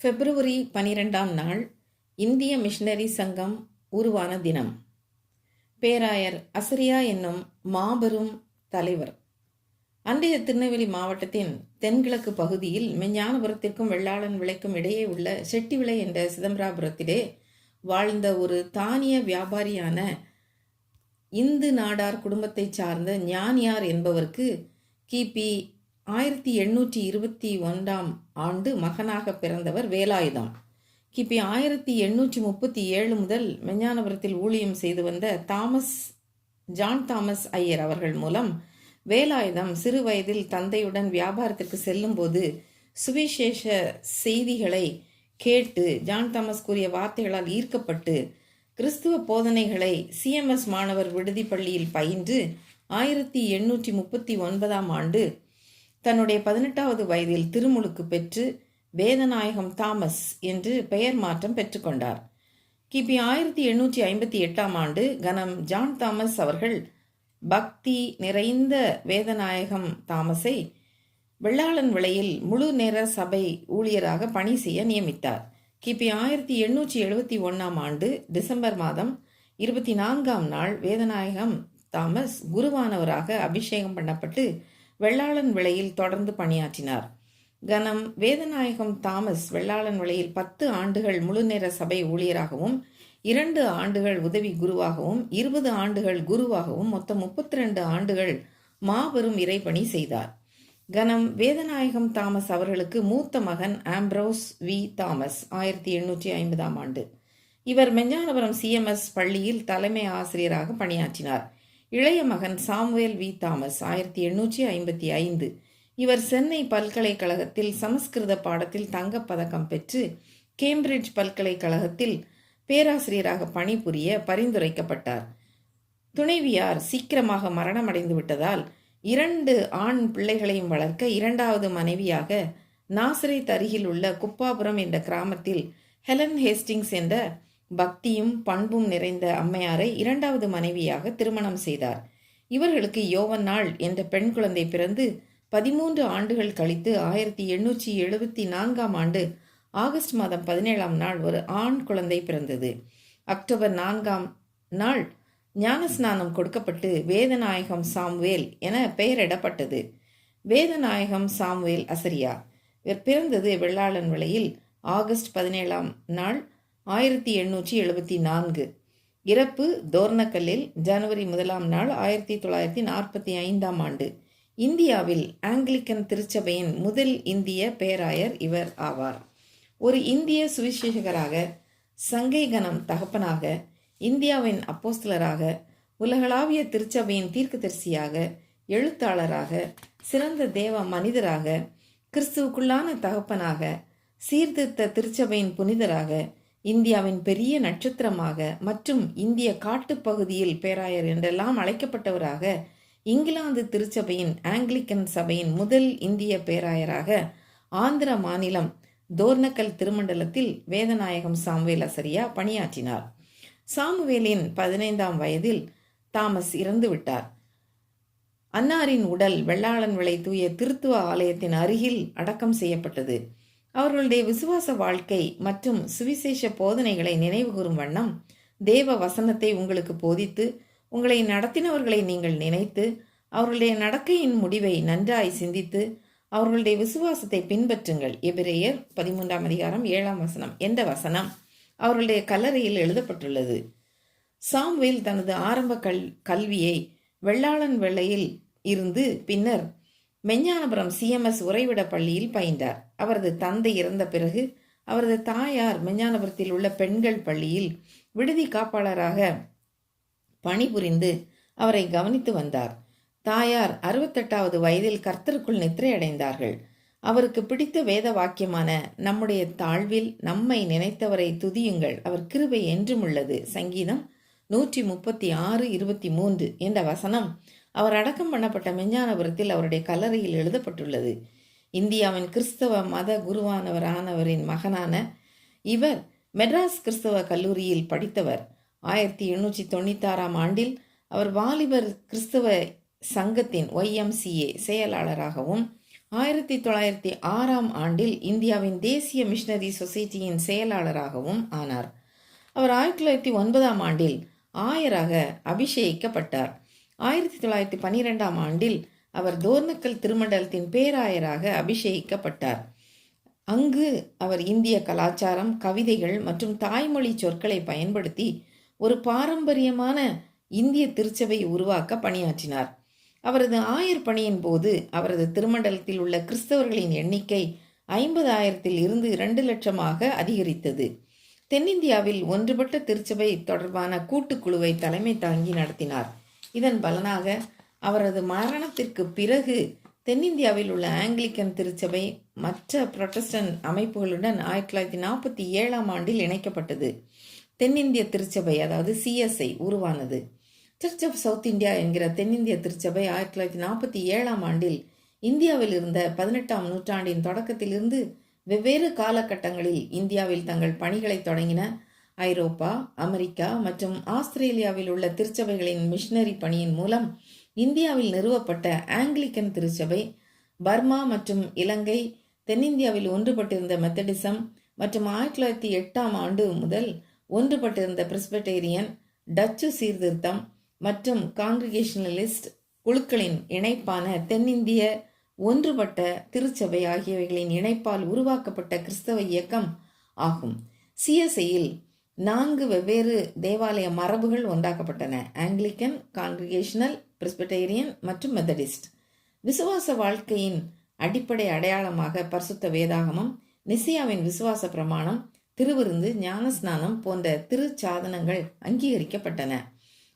பிப்ரவரி பனிரெண்டாம் நாள் இந்திய மிஷனரி சங்கம் உருவான தினம். பேராயர் அசரியா என்னும் மாபெரும் தலைவர். அன்றைய திருநெல்வேலி மாவட்டத்தின் தென்கிழக்கு பகுதியில் மெஞ்ஞானபுரத்திற்கும் வெள்ளாளன் விளைக்கும் இடையே உள்ள செட்டிவிளை என்ற சிதம்பராபுரத்திலே வாழ்ந்த ஒரு தானிய வியாபாரியான இந்து நாடார் குடும்பத்தைச் சார்ந்த ஞானியார் என்பவருக்கு கிபி ஆயிரத்தி எண்ணூற்றி இருபத்தி ஒன்றாம் ஆண்டு மகனாக பிறந்தவர் வேலாயுதம் கிபி ஆயிரத்தி எண்ணூற்றி முப்பத்தி ஏழு முதல் மெஞ்ஞானபுரத்தில் ஊழியம் செய்து வந்த தாமஸ் ஜான் தாமஸ் ஐயர் அவர்கள் மூலம் வேலாயுதம் சிறு வயதில் தந்தையுடன் வியாபாரத்திற்கு செல்லும்போது சுவிசேஷ செய்திகளை கேட்டு ஜான் தாமஸ் கூறிய வார்த்தைகளால் ஈர்க்கப்பட்டு கிறிஸ்துவ போதனைகளை சிஎம்எஸ் மாணவர் விடுதி பள்ளியில் பயின்று ஆயிரத்தி எண்ணூற்றி முப்பத்தி ஒன்பதாம் ஆண்டு தன்னுடைய பதினெட்டாவது வயதில் திருமுழுக்கு பெற்று வேதநாயகம் தாமஸ் என்று பெயர் மாற்றம் பெற்றுக்கொண்டார் கிபி ஆயிரத்தி எண்ணூற்றி ஐம்பத்தி எட்டாம் ஆண்டு கனம் ஜான் தாமஸ் அவர்கள் பக்தி நிறைந்த வேதநாயகம் தாமஸை வெள்ளாளன் விலையில் முழு நேர சபை ஊழியராக பணி செய்ய நியமித்தார். கிபி ஆயிரத்தி எண்ணூற்றி எழுபத்தி ஒன்றாம் ஆண்டு டிசம்பர் மாதம் இருபத்தி நான்காம் நாள் வேதநாயகம் தாமஸ் குருவானவராக அபிஷேகம் பண்ணப்பட்டு வெள்ளாளன் விலையில் தொடர்ந்து பணியாற்றினார். கனம் வேதநாயகம் தாமஸ் வெள்ளாளன் விலையில் பத்து ஆண்டுகள் முழுநேர சபை ஊழியராகவும் இரண்டு ஆண்டுகள் உதவி குருவாகவும் இருபது ஆண்டுகள் குருவாகவும் மொத்தம் முப்பத்தி ரெண்டு ஆண்டுகள் மாபெரும் இறைப்பணி செய்தார். கனம் வேதநாயகம் தாமஸ் அவர்களுக்கு மூத்த மகன் ஆம்ப்ரோஸ் வி. தாமஸ் ஆயிரத்தி எண்ணூற்றி ஐம்பதாம் ஆண்டு. இவர் மெஞ்ஞானபுரம் சிஎம்எஸ் பள்ளியில் தலைமை ஆசிரியராக பணியாற்றினார். இளைய மகன் சாமுவேல் வி. தாமஸ் ஆயிரத்தி எண்ணூற்றி ஐம்பத்தி ஐந்து. இவர் சென்னை பல்கலைக்கழகத்தில் சமஸ்கிருத பாடத்தில் தங்கப்பதக்கம் பெற்று கேம்பிரிட்ஜ் பல்கலைக்கழகத்தில் பேராசிரியராக பணிபுரிய பரிந்துரைக்கப்பட்டார். துணைவியார் சீக்கிரமாக மரணமடைந்து விட்டதால் இரண்டு ஆண் பிள்ளைகளையும் வளர்க்க இரண்டாவது மனைவியாக நாசரேத் அருகில் உள்ள குப்பாபுரம் என்ற கிராமத்தில் ஹெலன் ஹேஸ்டிங்ஸ் என்ற பக்தியும் பண்பும் நிறைந்த அம்மையாரை இரண்டாவது மனைவியாக திருமணம் செய்தார். இவர்களுக்கு யோவன்னாள் என்ற பெண் குழந்தை பிறந்து பதிமூன்று ஆண்டுகள் கழித்து ஆயிரத்தி எண்ணூற்றி எழுபத்தி நான்காம் ஆண்டு ஆகஸ்ட் மாதம் பதினேழாம் நாள் ஒரு ஆண் குழந்தை பிறந்தது. அக்டோபர் நான்காம் நாள் ஞானஸ்நானம் கொடுக்கப்பட்டு வேதநாயகம் சாம்வேல் என பெயரிடப்பட்டது. வேதநாயகம் சாம்வேல் அசரியா. இவர் பிறந்தது வெள்ளாளன் விலையில் ஆகஸ்ட் பதினேழாம் நாள் ஆயிரத்தி எண்ணூற்றி எழுபத்தி நான்கு. இறப்பு தோர்னக்கல்லில் ஜனவரி முதலாம் நாள் ஆயிரத்தி தொள்ளாயிரத்தி நாற்பத்தி ஐந்தாம் ஆண்டு. இந்தியாவில் ஆங்கிலிக்கன் திருச்சபையின் முதல் இந்திய பேராயர் இவர் ஆவார். ஒரு இந்திய சுவிசேஷகராக சங்கை கணம் தகப்பனாக இந்தியாவின் அப்போஸ்தலராக உலகளாவிய திருச்சபையின் தீர்க்கதரிசியாக எழுத்தாளராக சிறந்த தேவ மனிதராக கிறிஸ்துவுக்குள்ளான தகப்பனாக சீர்திருத்த திருச்சபையின் புனிதராக இந்தியாவின் பெரிய நட்சத்திரமாக மற்றும் இந்திய காட்டுப்பகுதியில் பேராயர் என்றெல்லாம் அழைக்கப்பட்டவராக இங்கிலாந்து திருச்சபையின் ஆங்கிலிக்கன் சபையின் முதல் இந்திய பேராயராக ஆந்திர மாநிலம் தோர்னக்கல் திருமண்டலத்தில் வேதநாயகம் சாம்வேல் அசரியா பணியாற்றினார். சாமுவேலின் பதினைந்தாம் வயதில் தாமஸ் இறந்து விட்டார். அன்னாரின் உடல் வெள்ளாளன் விளை தூய திருத்துவ ஆலயத்தின் அருகில் அடக்கம் செய்யப்பட்டது. அவர்களுடைய விசுவாச வாழ்க்கை மற்றும் சுவிசேஷ போதனைகளை நினைவுகூறும் வண்ணம் தேவ வசனத்தை உங்களுக்கு போதித்து உங்களை நடத்தினவர்களை நீங்கள் நினைத்து அவர்களுடைய நடக்கையின் முடிவை நன்றாய் சிந்தித்து அவர்களுடைய விசுவாசத்தை பின்பற்றுங்கள். எபிரேயர் பதிமூன்றாம் அதிகாரம் ஏழாம் வசனம். என்ற வசனம்? அவர்களுடைய கல்லறையில் எழுதப்பட்டுள்ளது. சாம்வேல் தனது ஆரம்ப கல் கல்வியை வெள்ளாளன் வெள்ளையில் இருந்து பின்னர் மெஞ்ஞானபுரம் சிஎம்எஸ் உறைவிட பள்ளியில் பயின்றார். அவரது தந்தை இறந்த பிறகு அவரது தாயார் மெஞ்ஞானபுரத்தில் உள்ள பெண்கள் பள்ளியில் விடுதி காப்பாளராக பணிபுரிந்து அவரை கவனித்து வந்தார். தாயார் அறுபத்தெட்டாவது வயதில் கர்த்தருக்குள் நித்திரையடைந்தார்கள். அவருக்கு பிடித்த வேத வாக்கியமான நம்முடைய தாழ்வில் நம்மை நினைத்தவரை துதியுங்கள் அவர் கிருபை என்றும் உள்ளது சங்கீதம் நூற்றி முப்பத்தி ஆறு இருபத்தி மூன்று என்ற வசனம் அவர் அடக்கம் பண்ணப்பட்ட மெஞ்ஞானபுரத்தில் அவருடைய கல்லறையில் எழுதப்பட்டுள்ளது. இந்தியாவின் கிறிஸ்தவ மத குருவானவரானவரின் மகனான இவர் மெட்ராஸ் கிறிஸ்தவ கல்லூரியில் படித்தவர். ஆயிரத்தி எண்ணூற்றி தொண்ணூத்தாறாம் ஆண்டில் அவர் வாலிபர் கிறிஸ்தவ சங்கத்தின் ஒய்எம்சிஏ செயலாளராகவும் ஆயிரத்தி தொள்ளாயிரத்தி ஆறாம் ஆண்டில் இந்தியாவின் தேசிய மிஷனரி சொசைட்டியின் செயலாளராகவும் ஆனார். அவர் ஆயிரத்தி தொள்ளாயிரத்தி ஒன்பதாம் ஆண்டில் ஆயராக அபிஷேகிக்கப்பட்டார். ஆயிரத்தி தொள்ளாயிரத்தி பன்னிரெண்டாம் ஆண்டில் அவர் தோர்னக்கல் திருமண்டலத்தின் பேராயராக அபிஷேகிக்கப்பட்டார். அங்கு அவர் இந்திய கலாச்சாரம் கவிதைகள் மற்றும் தாய்மொழி சொற்களை பயன்படுத்தி ஒரு பாரம்பரியமான இந்திய திருச்சபை உருவாக்க பணியாற்றினார். அவரது ஆயர் பணியின் போது அவரது திருமண்டலத்தில் உள்ள கிறிஸ்தவர்களின் எண்ணிக்கை ஐம்பதாயிரத்தில் இருந்து இரண்டு லட்சமாக அதிகரித்தது. தென்னிந்தியாவில் ஒன்றுபட்ட திருச்சபை தொடர்பான கூட்டுக்குழுவை தலைமை தாங்கி நடத்தினார். இதன் பலனாக அவரது மரணத்திற்கு பிறகு தென்னிந்தியாவில் உள்ள ஆங்கிலிக்கன் திருச்சபை மற்ற புரொட்டஸ்டன்ட் அமைப்புகளுடன் ஆயிரத்தி தொள்ளாயிரத்தி நாற்பத்தி ஏழாம் ஆண்டில் இணைக்கப்பட்டது. தென்னிந்திய திருச்சபை அதாவது சிஎஸ்ஐ உருவானது. சர்ச் ஆஃப் சவுத் இந்தியா என்கிற தென்னிந்திய திருச்சபை ஆயிரத்தி தொள்ளாயிரத்தி நாற்பத்தி ஏழாம் ஆண்டில் இந்தியாவில் இருந்த பதினெட்டாம் நூற்றாண்டின் தொடக்கத்திலிருந்து வெவ்வேறு காலகட்டங்களில் இந்தியாவில் தங்கள் பணிகளை தொடங்கின ஐரோப்பா அமெரிக்கா மற்றும் ஆஸ்திரேலியாவில் உள்ள திருச்சபைகளின் மிஷனரி பணியின் மூலம் இந்தியாவில் நிறுவப்பட்ட ஆங்கிலிக்கன் திருச்சபை பர்மா மற்றும் இலங்கை தென்னிந்தியாவில் ஒன்றுபட்டிருந்த மெத்தடிசம் மற்றும் ஆயிரத்தி தொள்ளாயிரத்தி எட்டாம் ஆண்டு முதல் ஒன்றுபட்டிருந்த பிரிஸ்பெட்டேரியன் டச்சு சீர்திருத்தம் மற்றும் காங்கிரிகேஷனலிஸ்ட் குழுக்களின் இணைப்பான தென்னிந்திய ஒன்றுபட்ட திருச்சபை ஆகியவைகளின் இணைப்பால் உருவாக்கப்பட்ட கிறிஸ்தவ இயக்கம் ஆகும். சிஎஸ்ஐயில் நான்கு வெவ்வேறு தேவாலய மரபுகள் ஒன்றாக்கப்பட்டன. ஆங்கிலிக்கன் காங்கிரிகேஷனல் பிரிஸ்பிடேரியன் மற்றும் மெத்தடிஸ்ட் விசுவாச வாழ்க்கையின் அடிப்படை அடையாளமாக பரிசுத்த வேதாகமம் நிசியாவின் விசுவாச பிரமாணம் திருவிருந்து ஞானஸ்நானம் போன்ற திருச்சாதனங்கள் அங்கீகரிக்கப்பட்டன.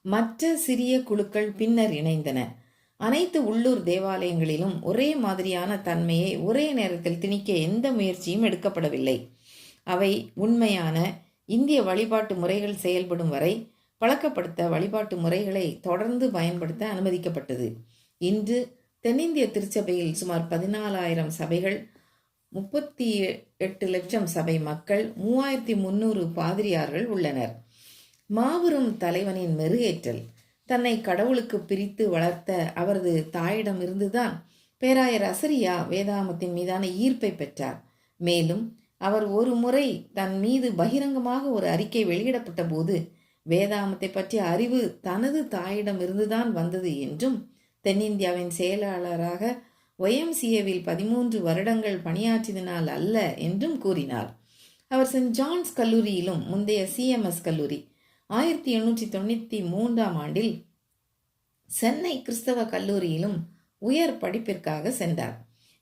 மற்ற சிறிய குழுக்கள் பின்னர் இணைந்தன. அனைத்து உள்ளூர் தேவாலயங்களிலும் ஒரே மாதிரியான தன்மையை ஒரே நேரத்தில் திணிக்க எந்த முயற்சியும் எடுக்கப்படவில்லை. அவை உண்மையான இந்திய வழிபாட்டு முறைகள் செயல்படும் வரை பழக்கப்படுத்த வழிபாட்டு முறைகளை தொடர்ந்து பயன்படுத்த அனுமதிக்கப்பட்டது. இன்று தென்னிந்திய திருச்சபையில் சுமார் பதினாலாயிரம் சபைகள் முப்பத்தி எட்டு லட்சம் சபை மக்கள் மூவாயிரத்தி முன்னூறு பாதிரியார்கள் உள்ளனர். மாபெரும் தலைவனின் மெருகேற்றல் தன்னை கடவுளுக்கு பிரித்து வளர்த்த அவரது தாயிடம் இருந்துதான் பேராயர் அசரியா வேதாமத்தின் மீதான ஈர்ப்பை பெற்றார். மேலும் அவர் ஒரு முறை தன் மீது பகிரங்கமாக ஒரு அறிக்கை வெளியிடப்பட்ட போது வேதாமத்தை பற்றிய அறிவு தனது தாயிடம் இருந்துதான் வந்தது என்றும் தென்னிந்தியாவின் செயலாளராக ஒயம்சிஏவில் பதிமூன்று வருடங்கள் பணியாற்றியதனால் அல்ல என்றும் கூறினார். அவர் சென்ட் ஜான்ஸ் கல்லூரியிலும் முந்தைய சிஎம்எஸ் கல்லூரி. ஆயிரத்தி எண்ணூற்றி தொண்ணூற்றி மூன்றாம் ஆண்டில் சென்னை கிறிஸ்தவ கல்லூரியிலும் உயர் படிப்பிற்காக சென்றார்.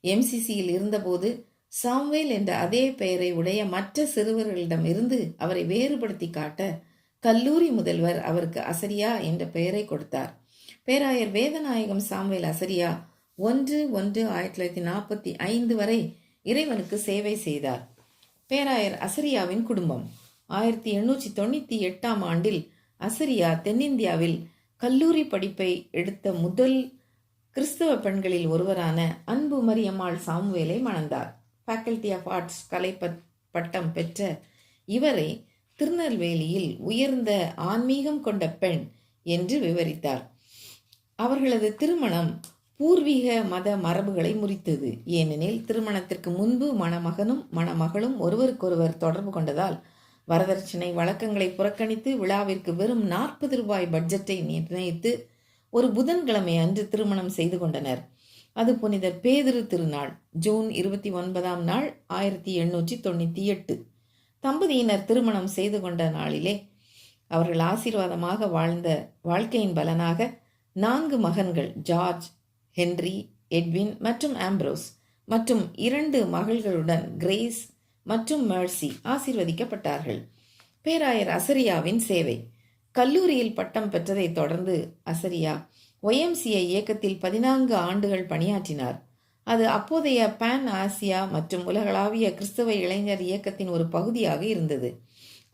எம்சிசியில் இருந்தபோது சாம்வேல் என்ற அதே பெயரை உடைய மற்ற சிறுவர்களிடம் இருந்து அவரை வேறுபடுத்தி காட்ட கல்லூரி முதல்வர் அவருக்கு அசரியா என்ற பெயரை கொடுத்தார். பேராயர் வேதநாயகம் சாம்வேல் அசரியா ஒன்று ஒன்று ஆயிரத்தி தொள்ளாயிரத்தி நாற்பத்தி ஐந்து வரை இறைவனுக்கு சேவை செய்தார். பேராயர் அசரியாவின் குடும்பம். ஆயிரத்தி எண்ணூற்றி தொண்ணூற்றி எட்டாம் ஆண்டில் அசரியா தென்னிந்தியாவில் கல்லூரி படிப்பை எடுத்த முதல் கிறிஸ்தவ பெண்களில் ஒருவரான அன்பு மரியம்மாள் சாமுவேலை மணந்தார். ஃபேக்கல்டி ஆஃப் ஆர்ட்ஸ் கலை பட்டம் பெற்ற இவரை திருநெல்வேலியில் உயர்ந்த ஆன்மீகம் கொண்ட பெண் என்று விவரித்தார். அவர்களது திருமணம் பூர்வீக மத மரபுகளை முறித்தது. ஏனெனில் திருமணத்திற்கு முன்பு மணமகனும் மணமகளும் ஒருவருக்கொருவர் தொடர்பு கொண்டதால் வரதட்சணை வழக்கங்களை புறக்கணித்து விழாவிற்கு வெறும் நாற்பது ரூபாய் பட்ஜெட்டை நிர்ணயித்து ஒரு புதன்கிழமை அன்று திருமணம் செய்து கொண்டனர். அது புனிதர் பேதிரு திருநாள் ஜூன் இருபத்தி ஒன்பதாம் நாள் ஆயிரத்தி எண்ணூற்றி தொண்ணூற்றி எட்டு தம்பதியினர் திருமணம் செய்து கொண்ட நாளிலே அவர்கள் ஆசீர்வாதமாக வாழ்ந்த வாழ்க்கையின் பலனாக நான்கு மகன்கள் ஜார்ஜ் ஹென்றி எட்வின் மற்றும் ஆம்ப்ரோஸ் மற்றும் இரண்டு மகள்களுடன் கிரேஸ் மற்றும் மெர்சி ஆசீர்வதிக்கப்பட்டார்கள். பேராயர் அசரியாவின் சேவை. கல்லூரியில் பட்டம் பெற்றதைத் தொடர்ந்து அசரியா ஒய்எம்சிஐ இயக்கத்தில் பதினான்கு ஆண்டுகள் பணியாற்றினார். அது அப்போதைய பேன் ஆசியா மற்றும் உலகளாவிய கிறிஸ்தவ இளைஞர் இயக்கத்தின் ஒரு பகுதியாக இருந்தது.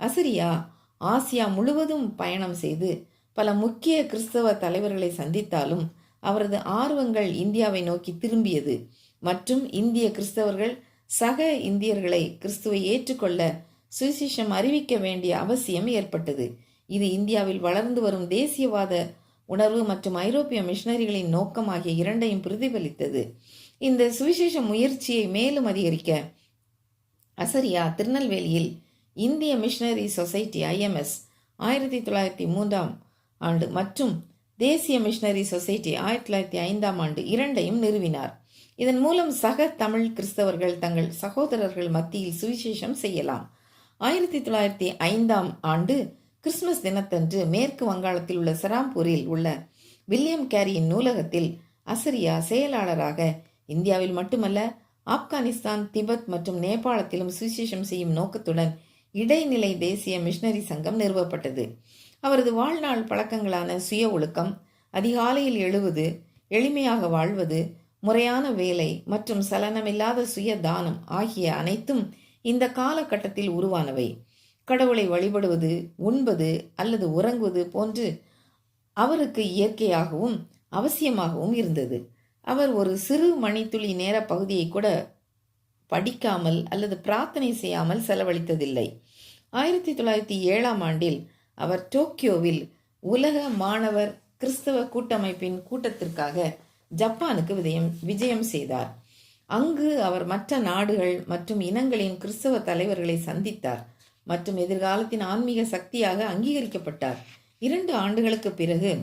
அசிரியா ஆசியா முழுவதும் பயணம் செய்து பல முக்கிய கிறிஸ்தவ தலைவர்களை சந்தித்தாலும் அவரது ஆர்வங்கள் இந்தியாவை நோக்கி திரும்பியது. மற்றும் இந்திய கிறிஸ்தவர்கள் சக இந்தியர்களை கிறிஸ்துவை ஏற்றுக்கொள்ள சுவிசேஷம் அறிவிக்க வேண்டிய அவசியம் ஏற்பட்டது. இது இந்தியாவில் வளர்ந்து வரும் தேசியவாத உணர்வு மற்றும் ஐரோப்பிய மிஷனரிகளின் நோக்கம் ஆகிய இரண்டையும் பிரதிபலித்தது. இந்த சுவிசேஷ முயற்சியை மேலும் அதிகரிக்க அசரியா திருநெல்வேலியில் இந்திய மிஷனரி சொசைட்டி ஐஎம்எஸ் ஆயிரத்தி தொள்ளாயிரத்தி மூன்றாம் ஆண்டு மற்றும் தேசிய மிஷனரி சொசைட்டி ஆயிரத்தி தொள்ளாயிரத்தி ஐந்தாம் ஆண்டு இரண்டையும் நிறுவினார். இதன் மூலம் சக தமிழ் கிறிஸ்தவர்கள் தங்கள் சகோதரர்கள் மத்தியில் சுவிசேஷம் செய்யலாம். ஆயிரத்தி தொள்ளாயிரத்தி ஐந்தாம் ஆண்டு கிறிஸ்துமஸ் தினத்தன்று மேற்கு வங்காளத்தில் உள்ள சராம்பூரில் உள்ள வில்லியம் கேரியின் நூலகத்தில் அசரியா செயலாளராக இந்தியாவில் மட்டுமல்ல ஆப்கானிஸ்தான் திபெத் மற்றும் நேபாளத்திலும் சுவிசேஷம் செய்யும் நோக்கத்துடன் இடைநிலை தேசிய மிஷனரி சங்கம் நிறுவப்பட்டது. அவரது வாழ்நாள் பழக்கங்களான சுய ஒழுக்கம் அதிகாலையில் எழுவது எளிமையாக வாழ்வது முறையான வேலை மற்றும் சலனமில்லாத சுய தானம் ஆகிய அனைத்தும் இந்த காலகட்டத்தில் உருவானவை. கடவுளை வழிபடுவது உண்பது அல்லது உறங்குவது போன்று அவருக்கு இயற்கையாகவும் அவசியமாகவும் இருந்தது. அவர் ஒரு சிறு மணித்துளி நேர பகுதியை கூட படிக்காமல் அல்லது பிரார்த்தனை செய்யாமல் செலவழித்ததில்லை. ஆயிரத்தி தொள்ளாயிரத்தி ஏழாம் ஆண்டில் அவர் டோக்கியோவில் உலக மாணவர் கிறிஸ்தவ கூட்டமைப்பின் கூட்டத்திற்காக ஜப்பானுக்கு விஜயம் விஜயம் செய்தார். அங்கு அவர் மற்ற நாடுகள் மற்றும் இனங்களின் கிறிஸ்தவ தலைவர்களை சந்தித்தார். மற்றும் எதிர்காலத்தின் ஆன்மீக சக்தியாக அங்கீகரிக்கப்பட்டார். இரண்டு ஆண்டுகளுக்கு பிறகு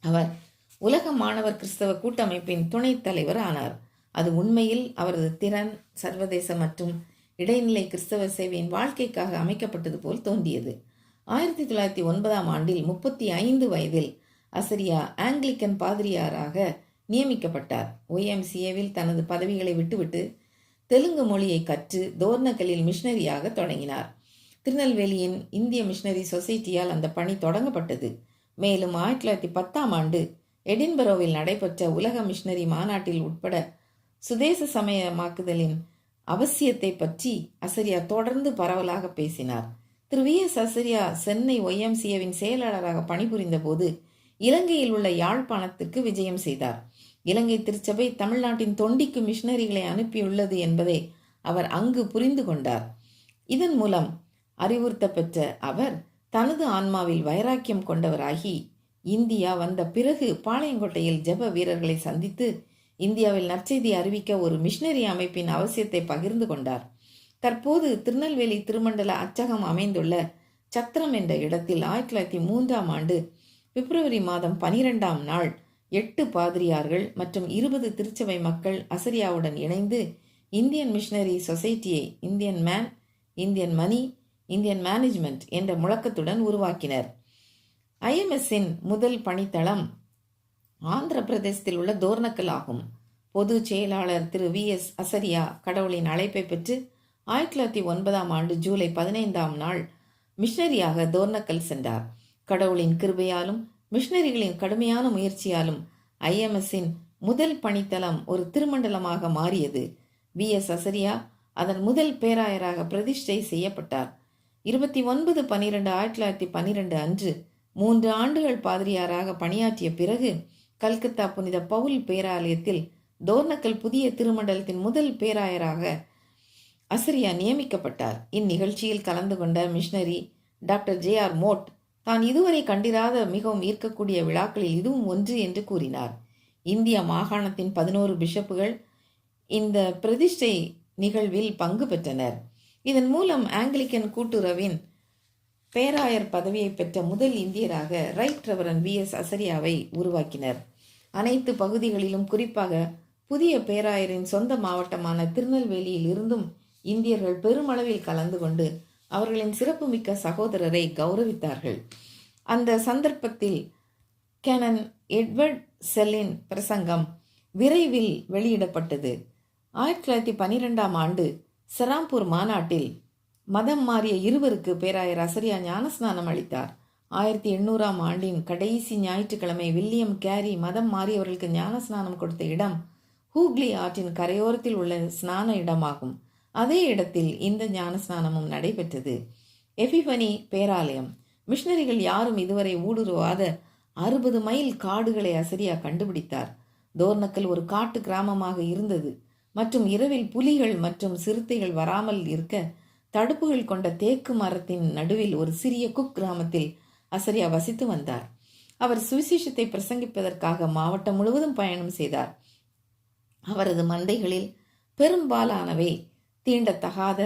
அவர் உலக மாணவர் கிறிஸ்தவ கூட்டமைப்பின் துணைத் தலைவர் ஆனார். அது உண்மையில் அவரது திறன் சர்வதேச மற்றும் இடைநிலை கிறிஸ்தவ சேவையின் வாழ்க்கைக்காக அமைக்கப்பட்டது போல் தோன்றியது. ஆயிரத்தி தொள்ளாயிரத்தி ஒன்பதாம் ஆண்டில் முப்பத்தி ஐந்து வயதில் அசரியா ஆங்கிலிக்கன் பாதிரியாராக நியமிக்கப்பட்டார். ஒய்எம்சிஏவில் தனது பதவிகளை விட்டுவிட்டு தெலுங்கு மொழியை கற்று தோர்னகலில் மிஷனரியாக தொடங்கினார். திருநெல்வேலியின் இந்திய மிஷனரி சொசைட்டியால் அந்த பணி தொடங்கப்பட்டது. மேலும் ஆயிரத்தி தொள்ளாயிரத்தி பத்தாம் ஆண்டு எடின்பரோவில் நடைபெற்ற உலக மிஷனரி மாநாட்டில் உட்பட சுதேச சமயமாக்குதலின் அவசியத்தை பற்றி அசரியா தொடர்ந்து பரவலாக பேசினார். திரு வி. எஸ். அசரியா சென்னை ஒய்எம்சிஏவின் செயலாளராக பணிபுரிந்த போது இலங்கையில் உள்ள யாழ்ப்பாணத்துக்கு விஜயம் செய்தார். இலங்கை திருச்சபை தமிழ்நாட்டின் தொண்டிக்கு மிஷனரிகளை அனுப்பியுள்ளது என்பதை அவர் அங்கு புரிந்து கொண்டார். இதன் மூலம் அறிவுறுத்த பெற்ற அவர் தனது ஆன்மாவில் வைராக்கியம் கொண்டவராகி இந்தியா வந்த பிறகு பாளையங்கோட்டையில் ஜெப வீரர்களை சந்தித்து இந்தியாவில் நற்செய்தி அறிவிக்க ஒரு மிஷினரி அமைப்பின் அவசியத்தை பகிர்ந்து கொண்டார். தற்போது திருநெல்வேலி திருமண்டல அச்சகம் அமைந்துள்ள சத்திரம் என்ற இடத்தில் ஆயிரத்தி தொள்ளாயிரத்தி மூன்றாம் ஆண்டு பிப்ரவரி மாதம் பனிரெண்டாம் நாள் எட்டு பாதிரியார்கள் மற்றும் இருபது திருச்சபை மக்கள் அசரியாவுடன் இணைந்து Indian missionary சொசைட்டியை Indian man Indian money Indian management என்ற முழக்கத்துடன் உருவாக்கினர். ஐஎம்எஸ்ஸின் முதல் பணித்தளம் ஆந்திர பிரதேசத்தில் உள்ள தோர்னக்கல் ஆகும். பொது செயலாளர் திரு வி. எஸ். அசரியா கடவுளின் அழைப்பை பெற்று ஆயிரத்தி தொள்ளாயிரத்தி ஒன்பதாம் ஆண்டு ஜூலை பதினைந்தாம் நாள் மிஷனரியாக தோர்னக்கல் சென்றார். கடவுளின் கிருபையாலும் மிஷனரிகளின் கடுமையான முயற்சியாலும் ஐஎம்எஸ்ஸின் முதல் பணித்தளம் ஒரு திருமண்டலமாக மாறியது. வி. எஸ். அசரியா அதன் முதல் பேராயராக பிரதிஷ்டை செய்யப்பட்டார். இருபத்தி ஒன்பது பன்னிரெண்டு ஆயிரத்தி தொள்ளாயிரத்தி பன்னிரெண்டு அன்று மூன்று ஆண்டுகள் பாதிரியாராக பணியாற்றிய பிறகு கல்கத்தா புனித பவுல் பேராலயத்தில் தோர்னக்கல் புதிய திருமண்டலத்தின் முதல் பேராயராக அசரியா நியமிக்கப்பட்டார். இந்நிகழ்ச்சியில் கலந்து கொண்ட missionary doctor J R Mott தான் இதுவரை கண்டிராத மிகவும் ஈர்க்கக்கூடிய விழாக்களில் இதுவும் ஒன்று என்று கூறினார். இந்திய மாகாணத்தின் பதினோரு பிஷப்புகள் இந்த பிரதிஷ்டை நிகழ்வில் பங்கு பெற்றனர். இதன் மூலம் ஆங்கிலிக்கன் கூட்டுறவின் பேராயர் பதவியை பெற்ற முதல் இந்தியராக ரைட் ரெவரன் வி எஸ் அசரியாவை உருவாக்கினர். அனைத்து பகுதிகளிலும் குறிப்பாக புதிய பேராயரின் சொந்த மாவட்டமான திருநெல்வேலியில் இருந்தும் இந்தியர்கள் பெருமளவில் கலந்து கொண்டு அவர்களின் சிறப்புமிக்க சகோதரரை கௌரவித்தார்கள். அந்த சந்தர்ப்பத்தில் கேனன் எட்வர்ட் செல்லின் பிரசங்கம் விரைவில் வெளியிடப்பட்டது. ஆயிரத்தி தொள்ளாயிரத்தி பன்னிரெண்டாம் ஆண்டு செராம்பூர் மாநாட்டில் மதம் மாறிய இருவருக்கு பேராயர் அசரியா ஞானஸ்நானம் அளித்தார். ஆயிரத்தி எண்ணூறாம் ஆண்டின் கடைசி ஞாயிற்றுக்கிழமை வில்லியம் கேரி மதம் மாறியவர்களுக்கு ஞானஸ்நானம் கொடுத்த இடம் ஹூக்லி ஆற்றின் கரையோரத்தில் உள்ள ஸ்நான இடமாகும். அதே இடத்தில் இந்த ஞானஸ்நானமும் நடைபெற்றது. எபிபனி பேராலயம். மிஷினரிகள் யாரும் இதுவரை ஊடுருவாத அறுபது மைல் காடுகளை அசரியா கண்டுபிடித்தார். தோர்னக்கல் ஒரு காட்டு கிராமமாக இருந்தது. மற்றும் இரவில் புலிகள் மற்றும் சிறுத்தைகள் வராமல் இருக்க தடுப்புகள் கொண்ட தேக்கு மரத்தின் நடுவில் ஒரு சிறிய குக் கிராமத்தில் அசரியா வசித்து வந்தார். அவர் சுவிசேஷத்தை பிரசங்கிப்பதற்காக மாவட்டம் முழுவதும் பயணம் செய்தார். அவரது மந்தைகளில் பெரும்பாலானவை தீண்டத்தகாத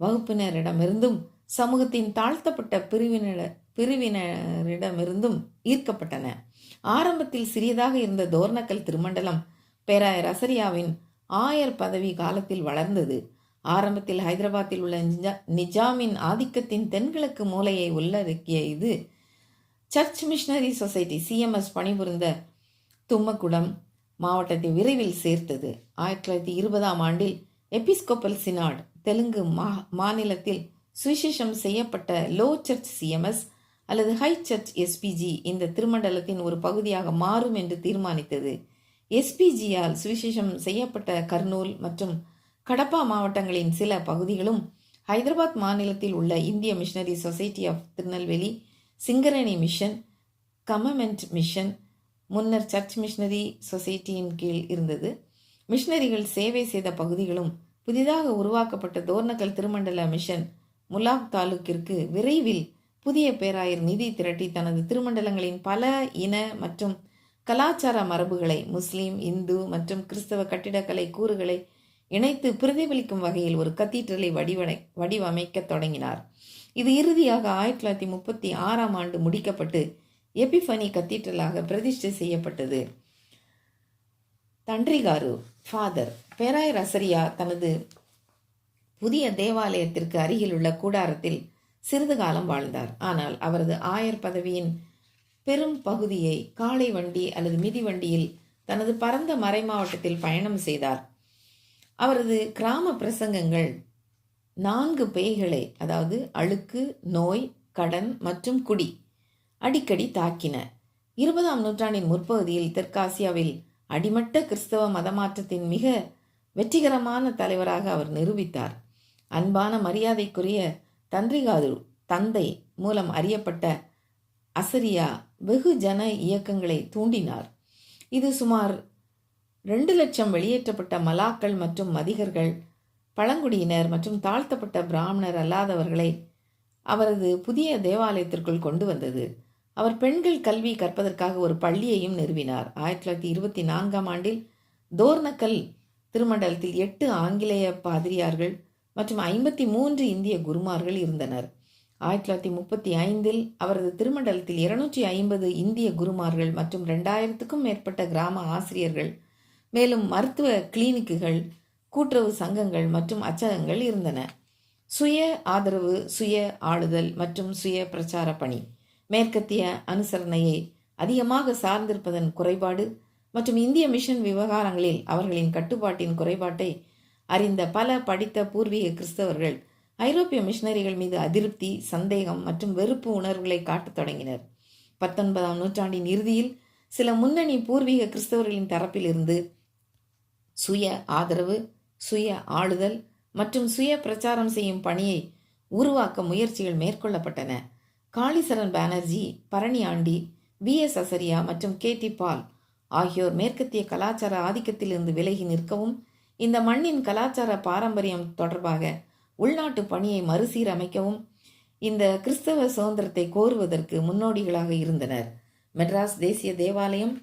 வகுப்பினரிடமிருந்தும் சமூகத்தின் தாழ்த்தப்பட்ட பிரிவினர் பிரிவினரிடமிருந்தும் ஈர்க்கப்பட்டன. ஆரம்பத்தில் சிறியதாக இருந்த தோர்ணக்கல் திருமண்டலம் பேராயர் அசரியாவின் ஆயர் பதவி காலத்தில் வளர்ந்தது. ஆரம்பத்தில் ஹைதராபாத்தில் உள்ள நிஜாமின் ஆதிக்கத்தின் தென்கிழக்கு மூலையை உள்ளடக்கிய இது சர்ச் மிஷனரி சொசைட்டி சிஎம்எஸ் பணிபுரிந்த தும்மக்குடம் மாவட்டத்தை விரைவில் சேர்த்தது. ஆயிரத்தி தொள்ளாயிரத்தி இருபதாம் ஆண்டில் எபிஸ்கோப்பல் சினாட் தெலுங்கு மா மாநிலத்தில் சுவிசேஷம் செய்யப்பட்ட லோ சர்ச் சிஎம்எஸ் அல்லது ஹை சர்ச் எஸ்பிஜி இந்த திருமண்டலத்தின் ஒரு பகுதியாக மாறும் என்று தீர்மானித்தது. எஸ்பிஜியால் சுவிசேஷம் செய்யப்பட்ட கர்னூல் மற்றும் கடப்பா மாவட்டங்களின் சில பகுதிகளும் ஹைதராபாத் மாநிலத்தில் உள்ள இந்திய missionary society of Tirunelveli Singareni mission கமமெண்ட் mission முன்னர் சர்ச் மிஷனரி சொசைட்டியின் கீழ் இருந்தது. மிஷனரிகள் சேவை செய்த பகுதிகளும் புதிதாக உருவாக்கப்பட்ட தோர்னக்கல் திருமண்டல மிஷன் முலாக் தாலுக்கிற்கு விரைவில் புதிய பேராயர் நிதி திரட்டி தனது திருமண்டலங்களின் பல இன மற்றும் கலாச்சார மரபுகளை முஸ்லீம் இந்து மற்றும் கிறிஸ்தவ கட்டிடக்கலை கூறுகளை இணைத்து பிரதிபலிக்கும் வகையில் ஒரு கத்தீட்ரலை வடிவடை வடிவமைக்கத் தொடங்கினார். இது இறுதியாக ஆயிரத்தி தொள்ளாயிரத்தி முப்பத்தி ஆறாம் ஆண்டு முடிக்கப்பட்டு எபிஃபனி கத்தீட்ரலாக பிரதிஷ்டை செய்யப்பட்டது. தன்றிகாரு ஃபாதர் பேராயர் அசரியா தனது புதிய தேவாலயத்திற்கு அருகிலுள்ள கூடாரத்தில் சிறிது காலம் வாழ்ந்தார். ஆனால் அவரது ஆயர் பதவியின் பெரும் பகுதியை காளை வண்டி அல்லது மிதிவண்டியில் தனது பரந்த மறை மாவட்டத்தில் பயணம் செய்தார். அவரது கிராம பிரசங்கங்கள் நான்கு பேய்களை அதாவது அழுக்கு நோய் கடன் மற்றும் குடி அடிக்கடி தாக்கின. இருபதாம் நூற்றாண்டின் முற்பகுதியில் தெற்காசியாவில் அடிமட்ட கிறிஸ்தவ மதமாற்றத்தின் மிக வெற்றிகரமான தலைவராக அவர் நிரூபித்தார். அன்பான மரியாதைக்குரிய தந்திரிகாது தந்தை மூலம் அறியப்பட்ட அசரியா வெகு ஜன இயக்கங்களை தூண்டினார். இது சுமார் ரெண்டு லட்சம் வெளியேற்றப்பட்ட மலாக்கள் மற்றும் மதிகர்கள் பழங்குடியினர் மற்றும் தாழ்த்தப்பட்ட பிராமணர் அல்லாதவர்களை அவரது புதிய தேவாலயத்திற்குள் கொண்டு வந்தது. அவர் பெண்கள் கல்வி கற்பதற்காக ஒரு பள்ளியையும் நிறுவினார். ஆயிரத்தி தொள்ளாயிரத்தி இருபத்தி நான்காம் ஆண்டில் தோர்னக்கல் திருமண்டலத்தில் எட்டு ஆங்கிலேய பாதிரியார்கள் மற்றும் ஐம்பத்தி மூன்று இந்திய குருமார்கள் இருந்தனர். ஆயிரத்தி தொள்ளாயிரத்தி முப்பத்தி ஐந்தில் அவரது திருமண்டலத்தில் இருநூற்றி ஐம்பது இந்திய குருமார்கள் மற்றும் ரெண்டாயிரத்துக்கும் மேற்பட்ட கிராம ஆசிரியர்கள் மேலும் மருத்துவ கிளினிக்குகள் கூட்டுறவு சங்கங்கள் மற்றும் அச்சகங்கள் இருந்தன. சுய ஆதரவு சுய ஆளுதல் மற்றும் சுய பிரச்சார பணி மேற்கத்திய அனுசரணையை அதிகமாக சார்ந்திருப்பதன் குறைபாடு மற்றும் இந்திய மிஷன் விவகாரங்களில் அவர்களின் கட்டுப்பாட்டின் குறைபாட்டை அறிந்த பல படித்த பூர்வீக கிறிஸ்தவர்கள் ஐரோப்பிய மிஷனரிகள் மீது அதிருப்தி சந்தேகம் மற்றும் வெறுப்பு உணர்வுகளை காட்டத் தொடங்கினர். பத்தொன்பதாம் நூற்றாண்டின் இறுதியில் சில முன்னணி பூர்வீக கிறிஸ்தவர்களின் தரப்பிலிருந்து சுய ஆதரவு சுய ஆளுதல் மற்றும் சுய பிரச்சாரம் செய்யும் பணியை உருவாக்க முயற்சிகள் மேற்கொள்ளப்பட்டன. காளிசரன் பானர்ஜி பரணி ஆண்டி வி. எஸ். அசரியா மற்றும் கே. டி. பால் ஆகியோர் மேற்கத்திய கலாச்சார ஆதிக்கத்திலிருந்து விலகி நிற்கவும் இந்த மண்ணின் கலாச்சார பாரம்பரியம் தொடர்பாக உள்நாட்டு பணியை மறுசீரமைக்கவும் இந்த கிறிஸ்தவ சுதந்திரத்தை கோருவதற்கு முன்னோடிகளாக இருந்தனர். மெட்ராஸ் தேசிய தேவாலயம்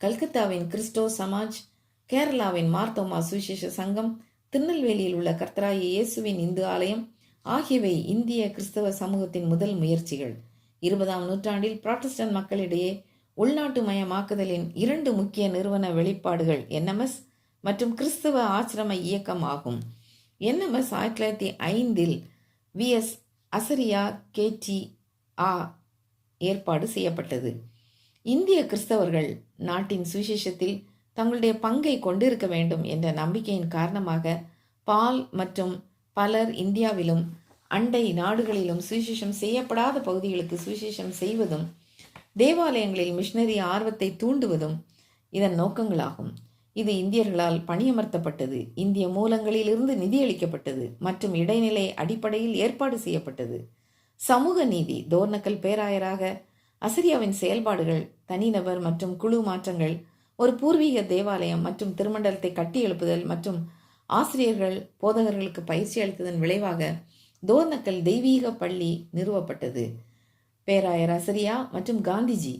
கல்கத்தாவின் கிறிஸ்டோ சமாஜ் கேரளாவின் மார்த்தோமா சுவிசேஷ சங்கம் திருநெல்வேலியில் உள்ள கர்த்தராய இயேசுவின் இந்து ஆலயம் ஆகியவை இந்திய கிறிஸ்தவ சமூகத்தின் முதல் முயற்சிகள். இருபதாம் நூற்றாண்டில் புராட்டஸ்டன்ட் மக்களிடையே உள்நாட்டு மயமாக்குதலின் இரண்டு முக்கிய நிறுவன வெளிப்பாடுகள் என்எம்எஸ் மற்றும் கிறிஸ்தவ ஆசிரம இயக்கம் ஆகும். என்எம்எஸ் ஆயிரத்தி தொள்ளாயிரத்தி ஐந்தில் விஎஸ் அசரியா கேடி ஆ ஏற்பாடு செய்யப்பட்டது. இந்திய கிறிஸ்தவர்கள் நாட்டின் சுவிசேஷத்தில் தங்களுடைய பங்கை கொண்டிருக்க வேண்டும் என்ற நம்பிக்கையின் காரணமாக பால் மற்றும் பலர் இந்தியாவிலும் அண்டை நாடுகளிலும் சுவிசேஷம் செய்யப்படாத பகுதிகளுக்கு சுவிசேஷம் செய்வதும் தேவாலயங்களில் மிஷினரி ஆர்வத்தை தூண்டுவதும் இதன் நோக்கங்களாகும். இது இந்தியர்களால் பணியமர்த்தப்பட்டது. இந்திய மூலங்களிலிருந்து நிதியளிக்கப்பட்டது மற்றும் இடைநிலை அடிப்படையில் ஏற்பாடு செய்யப்பட்டது. சமூக நீதி தோர்னக்கல் பேராயராக அசிரியாவின் செயல்பாடுகள் தனிநபர் மற்றும் குழு மாற்றங்கள் ஒரு பூர்வீக தேவாலயம் மற்றும் திருமண்டலத்தை கட்டி எழுப்புதல் மற்றும் ஆசிரியர்கள் போதகர்களுக்கு பயிற்சி அளித்ததன் விளைவாக தோர்னக்கல் தெய்வீக பள்ளி நிறுவப்பட்டது. பேராயர் அசரியா மற்றும் காந்திஜி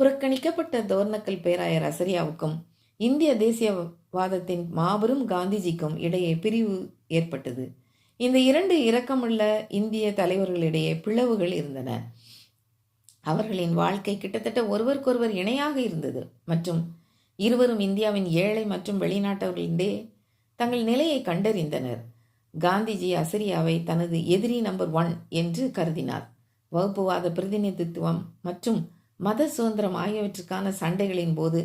புறக்கணிக்கப்பட்ட தோர்னக்கல் பேராயர் அசரியாவுக்கும் இந்திய தேசியவாதத்தின் மாபெரும் காந்திஜிக்கும் இடையே பிரிவு ஏற்பட்டது. இந்த இரண்டு இரக்கமுள்ள இந்திய தலைவர்களிடையே பிளவுகள் இருந்தன. அவர்களின் வாழ்க்கை கிட்டத்தட்ட ஒருவருக்கொருவர் இணையாக இருந்தது. மற்றும் இருவரும் இந்தியாவின் ஏழை மற்றும் வெளிநாட்டவர்களிடையே தங்கள் நிலையை கண்டறிந்தனர். காந்திஜி அசரியாவை தனது எதிரி நம்பர் ஒன் என்று கருதினார். வகுப்புவாத பிரதிநிதித்துவம் மற்றும் மத சுதந்திரம் ஆகியவற்றுக்கான சண்டைகளின் போது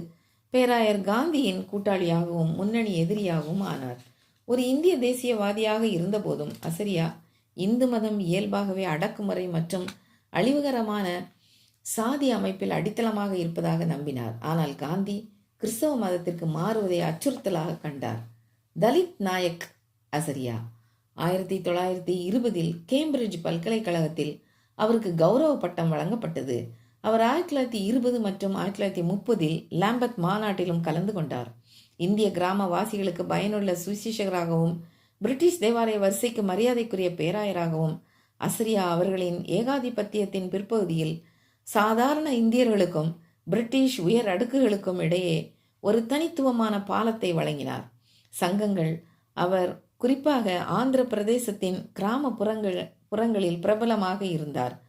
பேராயர் காந்தியின் கூட்டாளியாகவும் முன்னணி எதிரியாகவும் ஆனார். ஒரு இந்திய தேசியவாதியாக இருந்தபோதும் அசரியா இந்து மதம் இயல்பாகவே அடக்குமுறை மற்றும் அழிவுகரமான சாதி அமைப்பில் அடித்தளமாக இருப்பதாக நம்பினார். ஆனால் காந்தி கிறிஸ்தவ மதத்திற்கு மாறுவதை அச்சுறுத்தலாக கண்டார். தலித் நாயக் அசரியா. ஆயிரத்தி தொள்ளாயிரத்தி இருபதில் கேம்பிரிட்ஜ் பல்கலைக்கழகத்தில் அவருக்கு கௌரவ பட்டம் வழங்கப்பட்டது. அவர் ஆயிரத்தி தொள்ளாயிரத்தி இருபது மற்றும் ஆயிரத்தி தொள்ளாயிரத்தி முப்பதில் லாம்பத் மாநாட்டிலும் கலந்து கொண்டார். இந்திய கிராமவாசிகளுக்கு பயனுள்ள சுவிசேஷகராகவும் பிரிட்டிஷ் தேவாலய வரிசைக்கு மரியாதைக்குரிய பேராயராகவும் அசரியா அவர்களின் ஏகாதிபத்தியத்தின் பிற்பகுதியில் சாதாரண இந்தியர்களுக்கும் பிரிட்டிஷ் உயர் அடுக்குகளுக்கும் இடையே ஒரு தனித்துவமான பாலத்தை வழங்கினார். சங்கங்கள் அவர் குறிப்பாக ஆந்திர பிரதேசத்தின் கிராமப்புறங்கள் புறங்களில் பிரபலமாக இருந்தார்.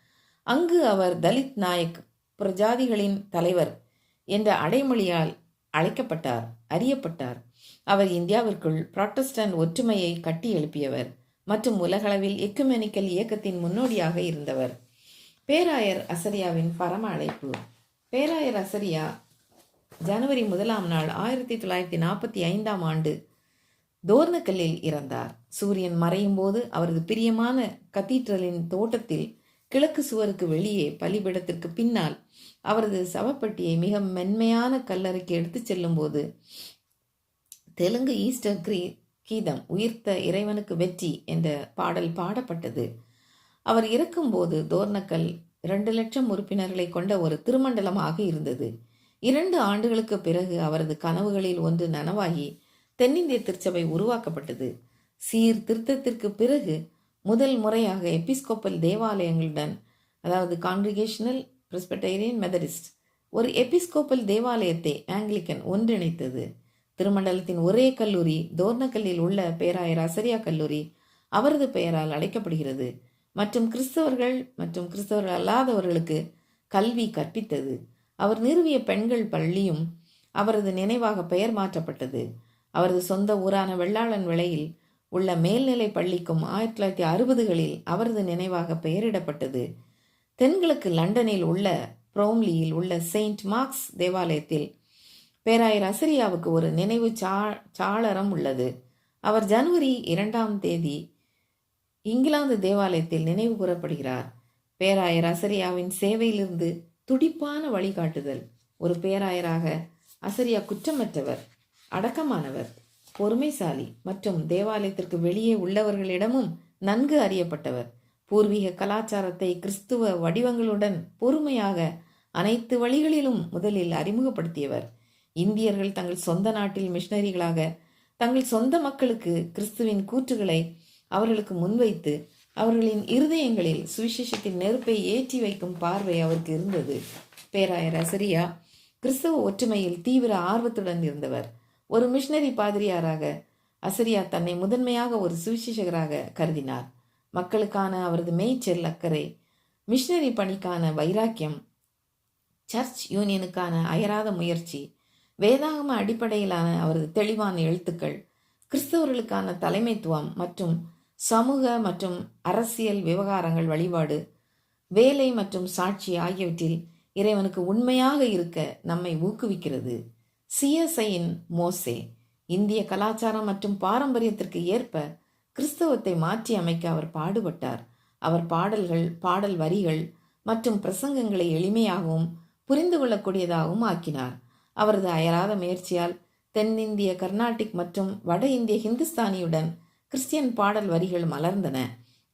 அங்கு அவர் தலித் நாயக் பிரஜாதிகளின் தலைவர் என்ற அடைமொழியால் அழைக்கப்பட்டார் அறியப்பட்டார். அவர் இந்தியாவிற்குள் புராட்டஸ்டன்ட் ஒற்றுமையை கட்டி எழுப்பியவர் மற்றும் உலகளவில் எக்குமெனிக்கல் இயக்கத்தின் முன்னோடியாக இருந்தவர். பேராயர் அசரியாவின் பரம அழைப்பு. பேராயர் அசரியா ஜனவரி முதலாம் நாள் ஆயிரத்தி தொள்ளாயிரத்தி நாற்பத்தி ஐந்தாம் ஆண்டு தோர்னக்கல்லில் இறந்தார். சூரியன் மறையும் போது அவரது பிரியமான கத்தீட்ரலின் தோட்டத்தில் கிழக்கு சுவருக்கு வெளியே பலிபிடத்திற்கு பின்னால் அவரது சவப்பட்டியை மிக மென்மையான கல்லறைக்கு எடுத்துச் செல்லும்போது தெலுங்கு ஈஸ்டர் கிரீ கீதம் உயிர்த்த இறைவனுக்கு வெற்றி என்ற பாடல் பாடப்பட்டது. அவர் இறக்கும்போது தோர்னக்கல் இரண்டு லட்சம் உறுப்பினர்களை கொண்ட ஒரு திருமண்டலமாக இருந்தது. இரண்டு ஆண்டுகளுக்கு பிறகு அவரது கனவுகளில் ஒன்று நனவாகி தென்னிந்திய திருச்சபை உருவாக்கப்பட்டது. சீர்திருத்தத்திற்கு பிறகு முதல் முறையாக எபிஸ்கோப்பல் தேவாலயங்களுடன் அதாவது காங்கிரிகேஷனல் பிரிஸ்பெட்டேரியன் மெதடிஸ்ட் ஒரு எபிஸ்கோப்பல் தேவாலயத்தை ஆங்கிலிக்கன் ஒன்றிணைத்தது. திருமண்டலத்தின் ஒரே கல்லூரி தோர்னக்கல்லில் உள்ள பேராயர் அசரியா கல்லூரி அவரது பெயரால் அழைக்கப்படுகிறது. மற்றும் கிறிஸ்தவர்கள் மற்றும் கிறிஸ்தவர்கள் அல்லாதவர்களுக்கு கல்வி கற்பித்தது. அவர் நிறுவிய பெண்கள் பள்ளியும் அவரது நினைவாக பெயர் மாற்றப்பட்டது. அவரது சொந்த ஊரான வெள்ளாளன் விலையில் உள்ள மேல்நிலை பள்ளிக்கும் ஆயிரத்தி தொள்ளாயிரத்தி அறுபதுகளில் அவரது நினைவாக பெயரிடப்பட்டது. தென்கிழக்கு லண்டனில் உள்ள ப்ரோம்லியில் உள்ள செயின்ட் மார்க்ஸ் தேவாலயத்தில் பேராயர் அசரியாவுக்கு ஒரு நினைவு சா சாளரம் உள்ளது. அவர் ஜனவரி இரண்டாம் தேதி இங்கிலாந்து தேவாலயத்தில் நினைவு கூறப்படுகிறார். பேராயர் அசரியாவின் சேவையிலிருந்து துடிப்பான வழிகாட்டுதல். ஒரு பேராயராக அசரியா குற்றமற்றவர் அடக்கமானவர். பொறுமைசாலி மற்றும் தேவாலயத்திற்கு வெளியே உள்ளவர்களிடமும் நன்கு அறியப்பட்டவர். பூர்வீக கலாச்சாரத்தை கிறிஸ்துவ வடிவங்களுடன் பொறுமையாக அனைத்து வழிகளிலும் முதலில் அறிமுகப்படுத்தியவர். இந்தியர்கள் தங்கள் சொந்த நாட்டில் மிஷனரிகளாக தங்கள் சொந்த மக்களுக்கு கிறிஸ்துவின் கூற்றுகளை அவர்களுக்கு முன்வைத்து அவர்களின் இருதயங்களில் சுவிசேஷத்தின் நெருப்பை ஏற்றி வைக்கும் பார்வை அவருக்கு இருந்தது. பேராயர் அசரியா கிறிஸ்தவ ஒற்றுமையில் தீவிர ஆர்வத்துடன் இருந்தவர். ஒரு மிஷனரி பாதிரியாராக அசரியா தன்னை முதன்மையாக ஒரு சுவிசேஷகராக கருதினார். மக்களுக்கான அவரது மேய்ச்சல் அக்கறை மிஷனரி பணிக்கான வைராக்கியம் சர்ச் யூனியனுக்கான அயராத முயற்சி வேதாகம அடிப்படையிலான அவரது தெளிவான எழுத்துக்கள் கிறிஸ்தவர்களுக்கான தலைமைத்துவம் மற்றும் சமூக மற்றும் அரசியல் விவகாரங்கள் வழிபாடு வேலை மற்றும் சாட்சி ஆகியவற்றில் இறைவனுக்கு உண்மையாக இருக்க நம்மை ஊக்குவிக்கிறது. சிஎஸ்ஐயின் மோசே இந்திய கலாச்சாரம் மற்றும் பாரம்பரியத்திற்கு ஏற்ப கிறிஸ்தவத்தை மாற்றி அமைக்க அவர் பாடுபட்டார். அவர் பாடல்கள் பாடல் வரிகள் மற்றும் பிரசங்கங்களை எளிமையாகவும் புரிந்து கொள்ளக்கூடியதாகவும் ஆக்கினார். அவரது அயராத முயற்சியால் தென்னிந்திய கர்நாடிக் மற்றும் வட இந்திய ஹிந்துஸ்தானியுடன் கிறிஸ்டியன் பாடல் வரிகள் மலர்ந்தன.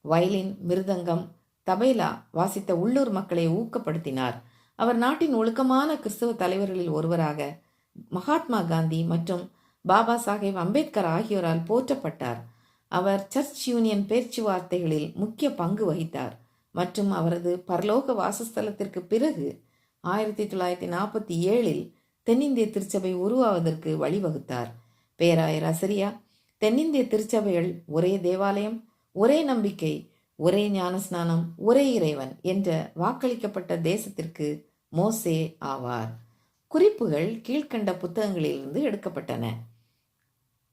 வயலின் மிருதங்கம் தபேலா வாசித்த உள்ளூர் மக்களை ஊக்கப்படுத்தினார். அவர் நாட்டின் ஒழுக்கமான கிறிஸ்தவ தலைவர்களில் ஒருவராக மகாத்மா காந்தி மற்றும் பாபா சாஹேப் அம்பேத்கர் ஆகியோரால் போற்றப்பட்டார். அவர் சர்ச் யூனியன் பேச்சுவார்த்தைகளில் முக்கிய பங்கு வகித்தார் மற்றும் அவரது பரலோக வாசஸ்தலத்திற்கு பிறகு ஆயிரத்தி தொள்ளாயிரத்தி நாற்பத்தி ஏழில் தென்னிந்திய திருச்சபை உருவாவதற்கு வழிவகுத்தார். பேராயர் அசரியா தென்னிந்திய திருச்சபைகள் ஒரே தேவாலயம் ஒரே நம்பிக்கை ஒரே ஞானஸ்நானம் ஒரே இறைவன் என்ற வாக்களிக்கப்பட்ட தேசத்திற்கு மோசே ஆவார். குறிப்புகள் கீழ்க்கண்ட புத்தகங்களிலிருந்து எடுக்கப்பட்டன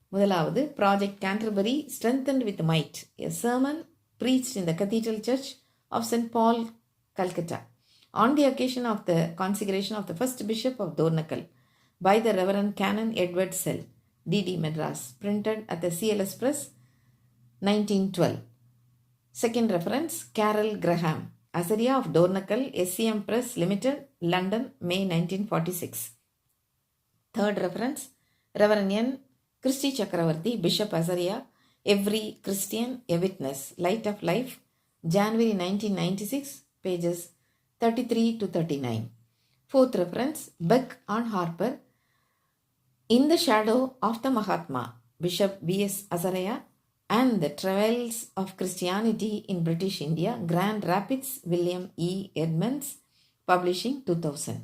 முதலாவது project Canterbury strengthened with might a sermon preached in the Cathedral Church of St. Paul, Calcutta, on the occasion of the consecration of the first Bishop of Dornakal by the Reverend Canon Edward Sell, D.D. Madras, printed at the CLS Press, 1912. Second reference, Carol Graham, Azaria of Dornakal, SCM Press Limited, London, May 1946. Third reference, Reverend N. Christy Chakravarti, Bishop Azaria, Every Christian a Witness, Light of Life, January 1996, pages 33 to 39. Fourth reference, Beck on Harper, In the Shadow of the Mahatma, Bishop B.S. Azaraya, and the Travails of Christianity in British India, Grand Rapids, William E. Edmonds, publishing two thousand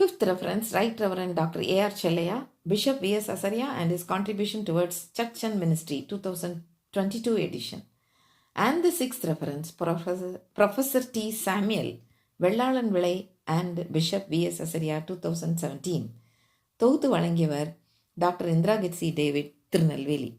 fifth reference right reverend doctor A R Chellaiah bishop V S Azariah and his contribution towards church and ministry two thousand twenty two edition and the sixth reference professor professor D Samuel Vellalan Vilai and bishop V S Azariah two thousand seventeen தொகுத்து வழங்கியவர் doctor Indira கிட்சி David Tirunelveli